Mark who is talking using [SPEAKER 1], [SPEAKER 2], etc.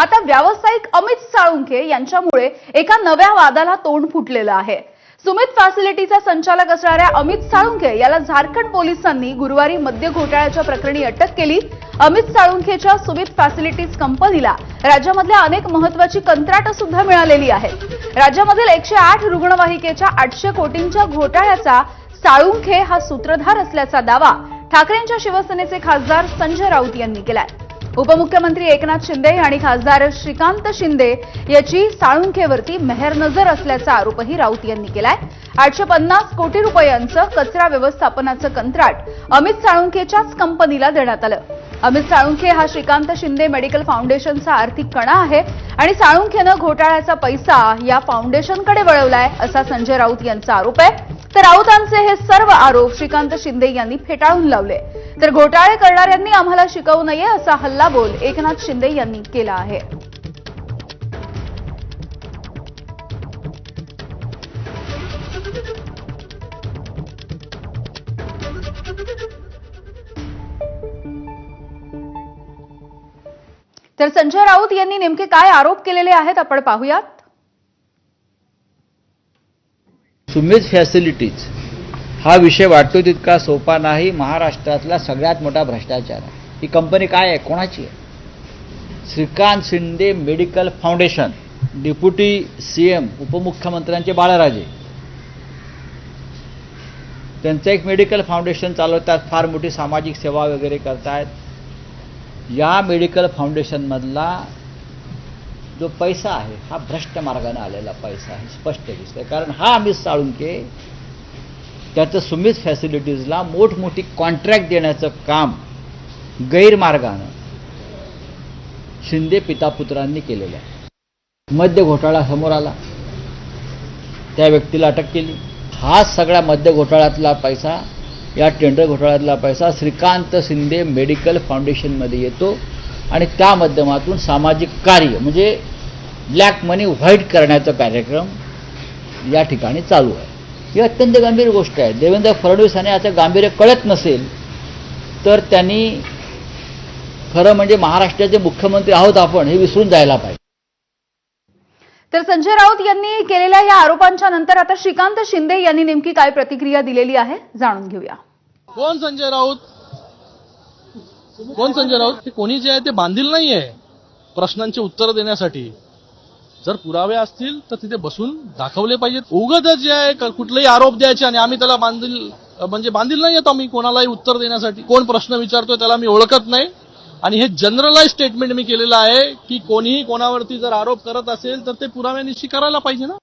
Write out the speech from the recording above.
[SPEAKER 1] आता व्यावसायिक अमित साळुंखे यांच्यामुळे एका नव्या वादाला तोंड फुटलेलं आहे. सुमित फॅसिलिटीचा संचालक असणाऱ्या अमित साळुंखे याला झारखंड पोलिसांनी गुरुवारी मद्य घोटाळ्याच्या प्रकरणी अटक केली. अमित साळुंखेच्या सुमित फॅसिलिटीज कंपनीला राज्यामधल्या अनेक महत्वाची कंत्राटं सुद्धा मिळालेली आहेत. राज्यामधील एकशे आठ रुग्णवाहिकेच्या आठशे कोटींच्या घोटाळ्याचा साळुंखे हा सूत्रधार असल्याचा दावा ठाकरेंच्या शिवसेनेचे खासदार संजय राऊत यांनी केलाय. उपमुख्यमंत्री एकनाथ शिंदे आणि खासदार श्रीकांत शिंदे याची साळुंखेवरती मेहरनजर असल्याचा आरोपही राऊत यांनी केलाय. आठशे पन्नास कोटी रुपयांचं कचरा व्यवस्थापनाचं कंत्राट अमित साळुंखेच्याच कंपनीला देण्यात आलं. अमित साळुंखे हा श्रीकांत शिंदे मेडिकल फाउंडेशनचा आर्थिक कणा आहे आणि साळुंखेनं घोटाळ्याचा पैसा या फाउंडेशनकडे वळवलाय असा संजय राऊत यांचा आरोप आहे. तर राऊतांचे हे सर्व आरोप श्रीकांत शिंदे यांनी फेटाळून लावले. तर घोटाळे करणाऱ्यांनी आम्हाला शिकवू नये असा हल्लाबोल एकनाथ शिंदे यांनी केला आहे. तर संजय राऊत यांनी नेमके काय आरोप केलेले आहेत आपण पाहूयात.
[SPEAKER 2] सुमेज फॅसिलिटीज हा विषय वाटतो तितका सोपा नाही. महाराष्ट्रातला सगळ्यात मोठा भ्रष्टाचार. आहे ही कंपनी काय आहे? कोणाची आहे? Shrikant Shinde medical foundation. Deputy C M उपमुख्यमंत्र्यांचे बाळराजे. त्यांचं एक मेडिकल फाउंडेशन चालवतात. फार मोठी सामाजिक सेवा वगैरे करतायत. या मेडिकल फाउंडेशनमधला जो पैसा आहे हा भ्रष्ट मार्गाने आलेला पैसा आहे. स्पष्ट दिसतंय. कारण हा अमित साळुंके त्याचं सुमित फॅसिलिटीजला मोठमोठी कॉन्ट्रॅक्ट देण्याचं काम गैरमार्गानं शिंदे पितापुत्रांनी केलेलं आहे. मद्य घोटाळा समोर आला. त्या व्यक्तीला अटक केली. हा सगळ्या मद्य घोटाळ्यातला पैसा या टेंडर घोटाळ्यातला पैसा श्रीकांत शिंदे मेडिकल फाउंडेशनमध्ये येतो आणि त्या माध्यमातून सामाजिक कार्य म्हणजे ब्लॅक मनी व्हाईट करण्याचा कार्यक्रम या ठिकाणी चालू आहे. ही अत्यंत गंभीर गोष्ट आहे. देवेंद्र फडणवीस यांना याचं गांभीर्य कळत नसेल तर त्यांनी खरं म्हणजे महाराष्ट्राचे मुख्यमंत्री आहोत आपण हे विसरून जायला पाहिजे.
[SPEAKER 1] तर संजय राऊत यांनी केलेल्या या आरोपांच्या नंतर आता श्रीकांत शिंदे यांनी नेमकी काय प्रतिक्रिया दिलेली आहे जाणून घेऊया.
[SPEAKER 3] कोण संजय राऊत? कोण संजय राऊत? हे कोणी जे आहे ते बांधील नाहीये प्रश्नांची उत्तरं देण्यासाठी. जर पुरावे असतील तर तिथे बसून दाखवले पाहिजेत. उगतच जे आहे कुठलेही आरोप द्यायचे आणि आम्ही त्याला बांधील म्हणजे बांधील नाही येत आम्ही कोणालाही उत्तर देण्यासाठी. कोण प्रश्न विचारतोय त्याला मी ओळखत नाही. आणि हे जनरलाइज स्टेटमेंट मी केलेलं आहे की कोणीही कोणावरती जर आरोप करत असेल तर ते पुराव्यानिशी करायला पाहिजे ना?